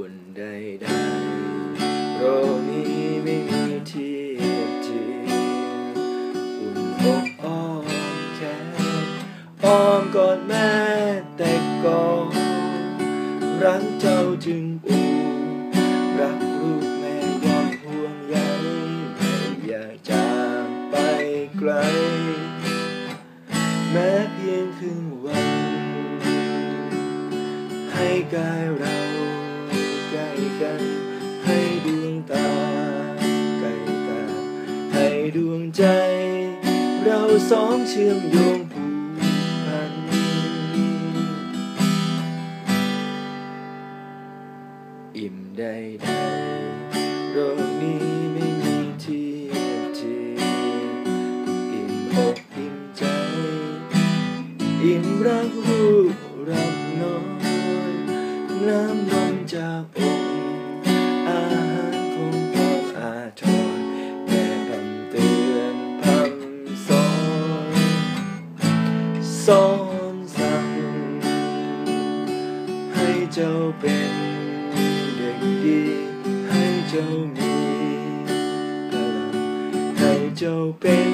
อุ่นใดๆโรคนี้ไม่มีที่ทีอุ่นอกอ้อมแขนอ้อมกอดแม่แต่ก่อนรักเจ้าจึงปูรักลูกแม่ความห่วงใยไม่อยากจากไปไกล แม้เพียงครึ่งวันให้กายเรา กัน ให้ดวงตาใกล้ตา ให้ดวงใจ เราสองเชื่อมโยงผูกพัน อิ่มใดโรคนี้ไม่มีที่ทีอิ่มอกอิ่มใจ อิ่มรักลูกรักน้อยน้ำนมจากอก สอนสั่งให้เจ้าเป็นเด็กดี ให้เจ้ามีพลังให้เจ้าเป็น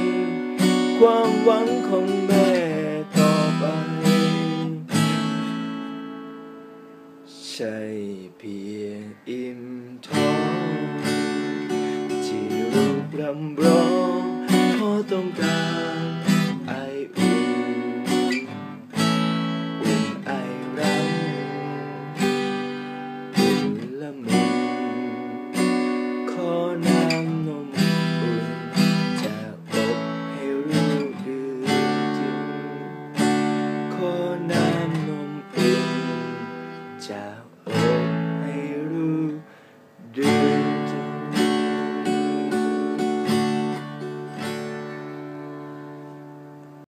ความหวังของแม่ต่อไป ใช่เพียงอิ่มท้องที่รูปรำร้องเพราะต้องการ ละมุนขอน้ำนมอุ่นจะอบให้รู้ดื่มจริขอน้ำ